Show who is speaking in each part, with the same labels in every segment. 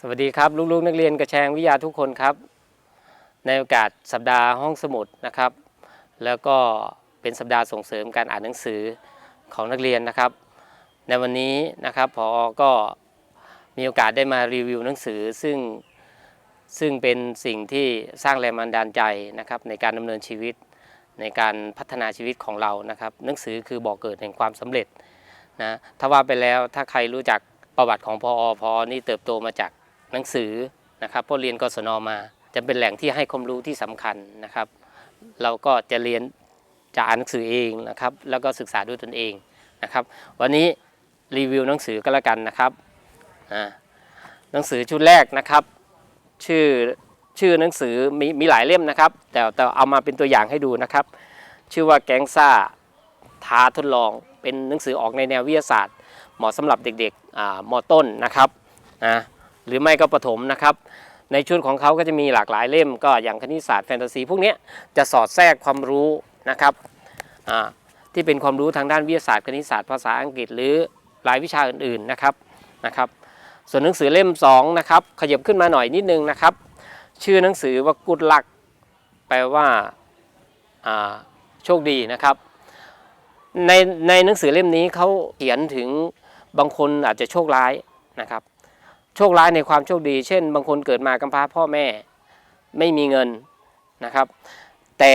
Speaker 1: สวัสดีครับลูกๆนักเรียนกระแชงวิทยาทุกคนครับ ในโอกาสสัปดาห์ห้องสมุดนะครับ แล้วก็เป็นสัปดาห์ส่งเสริมการอ่านหนังสือของนักเรียนนะครับ ในวันนี้นะครับพอก็มีโอกาสได้มารีวิวหนังสือซึ่งซึ่งเป็นสิ่งที่สร้างแรงบันดาลใจนะครับในการดำเนินชีวิตในการพัฒนาชีวิตของเรานะครับ หนังสือคือบ่อกเกิดแห่งความสำเร็จนะถ้าว่าไปแล้วถ้าใครรู้จักประวัติของพอพอนี่เติบโตมาจาก หนังสือนะครับเพราะเรียนกศนมา จะเป็นแหล่งที่ให้ความรู้ที่สำคัญนะครับ เราก็จะเรียนจะอ่านหนังสือเองนะครับ แล้วก็ศึกษาด้วยตนเองนะครับ วันนี้รีวิวหนังสือก็แล้วกันนะครับหนังสือชุดแรกนะครับ ชื่อชื่อหนังสือมีมีหลายเล่มนะครับ แต่แต่เอามาเป็นตัวอย่างให้ดูนะครับ ชื่อว่าแก๊งซ่าท้าทดลองเป็นหนังสือออกในแนววิทยาศาสตร์ เหมาะสำหรับเด็กๆอ่ามต้นนะครับนะ หรือไม่ก็ประถมนะครับ ในชุดของเขาก็จะมีหลากหลายเล่ม ก็อย่างคณิตศาสตร์แฟนตาซีพวกนี้จะสอดแทรกความรู้นะครับที่เป็นความรู้ทางด้านวิทยาศาสตร์คณิตศาสตร์ภาษาอังกฤษหรือรายวิชาอื่นๆนะครับนะครับ ส่วนหนังสือเล่ม2นะครับขยับขึ้นมาหน่อยนิดนึงนะครับ ชื่อหนังสือว่ากุดลักแปลว่าโชคดีนะครับ ในในหนังสือเล่มนี้เขาเขียนถึงบางคนอาจจะโชคร้ายนะครับ โชคร้ายในความโชคดี เช่น บางคนเกิดมากำพร้าพ่อแม่ไม่มีเงินนะครับ แต่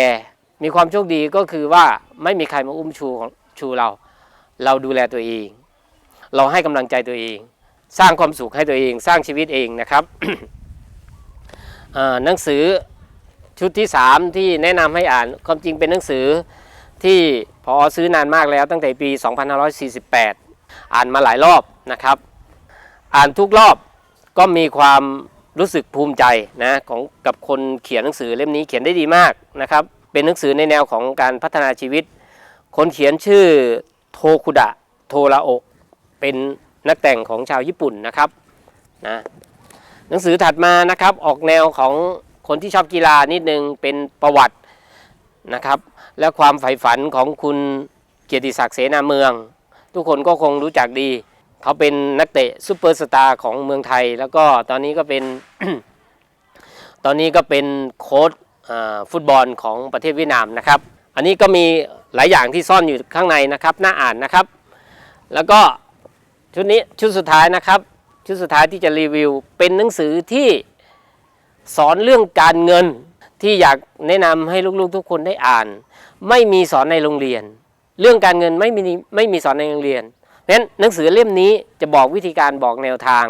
Speaker 1: มีความโชคดีก็คือว่าไม่มีใครมาอุ้มชูของชูเรา เราดูแลตัวเอง เราให้กำลังใจตัวเอง สร้างความสุขให้ตัวเอง สร้างชีวิตเองนะครับหนังสือชุดที่ 3 ที่แนะนำให้อ่านความจริงเป็นหนังสือที่พอซื้อนานมากแล้วตั้งแต่ปี 2548 อ่านมาหลายรอบนะครับ อ่านทุกรอบ ก็มีความรู้สึกภูมิใจนะของกับคนเขียนหนังสือเล่มนี้เขียนได้ดีมากนะครับเป็นหนังสือในแนวของการพัฒนาชีวิต คนเขียนชื่อโทคุดะโทราโอเป็นนักแต่งของชาวญี่ปุ่นนะครับนะหนังสือถัดมานะครับออกแนวของคนที่ชอบกีฬานิดนึงเป็นประวัตินะครับ และความใฝ่ฝันของคุณเกียรติศักดิ์เสนาเมือง ทุกคนก็คงรู้จักดี เขาเป็นนักเตะซูเปอร์สตาร์ของเมืองไทย แล้วก็ตอนนี้ก็เป็น ตอนนี้ก็เป็นโค้ชฟุตบอลของประเทศเวียดนามนะครับ อันนี้ก็มีหลายอย่างที่ซ่อนอยู่ข้างในนะครับน่าอ่านนะครับ แล้วก็ชุดนี้ชุดสุดท้ายนะครับ ชุดสุดท้ายที่จะรีวิว เป็นหนังสือที่สอนเรื่องการเงินที่อยากแนะนำให้ลูกๆทุกคนได้อ่าน ไม่มีสอนในโรงเรียน เรื่องการเงินไม่มีไม่มีสอนในโรงเรียน เพราะฉะนั้นหนังสือเล่มนี้จะบอกวิธีการบอกแนวทาง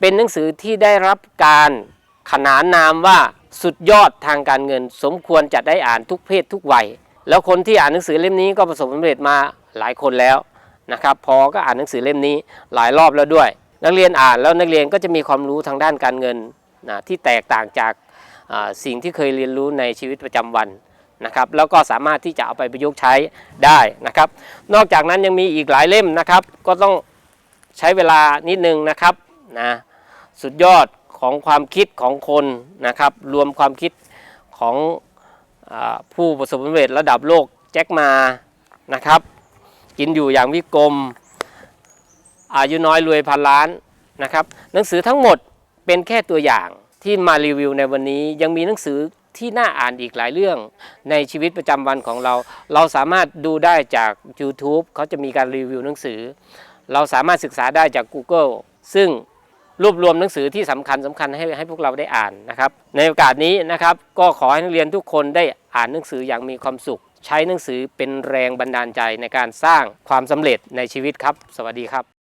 Speaker 1: เป็นหนังสือที่ได้รับการขนานนามว่าสุดยอดทางการเงิน สมควรจะได้อ่านทุกเพศทุกวัย แล้วคนที่อ่านหนังสือเล่มนี้ก็ประสบความสำเร็จมาหลายคนแล้วนะครับพอก็อ่านหนังสือเล่มนี้หลายรอบแล้วด้วย นักเรียนอ่านแล้วนักเรียนก็จะมีความรู้ทางด้านการเงินนะที่แตกต่างจากสิ่งที่เคยเรียนรู้ในชีวิตประจำวัน นะครับแล้วก็สามารถที่จะเอาไปประยุกต์ใช้ได้นะครับ นอกจากนั้นยังมีอีกหลายเล่มนะครับ ก็ต้องใช้เวลานิดนึงนะครับนะสุดยอดของความคิดของคนนะครับ รวมความคิดของอผู้ประสบความสำเร็จระดับโลกแจ็คมานะครับ กินอยู่อย่างวิกรมอายุน้อยรวยพันล้านนะครับ หนังสือทั้งหมดเป็นแค่ตัวอย่างที่มารีวิวในวันนี้ยังมีหนังสือ ที่น่าอ่านอีกหลายเรื่องในชีวิตประจำวันของเรา เราสามารถดูได้จาก YouTube เขาจะมีการรีวิวหนังสือ เราสามารถศึกษาได้จาก Google ซึ่งรวบรวมหนังสือที่สำคัญสำคัญให้ให้พวกเราได้อ่านนะครับ ในโอกาสนี้นะครับ ก็ขอให้นักเรียนทุกคนได้อ่านหนังสืออย่างมีความสุข ใช้หนังสือเป็นแรงบันดาลใจในการสร้างความสำเร็จในชีวิตครับ สวัสดีครับ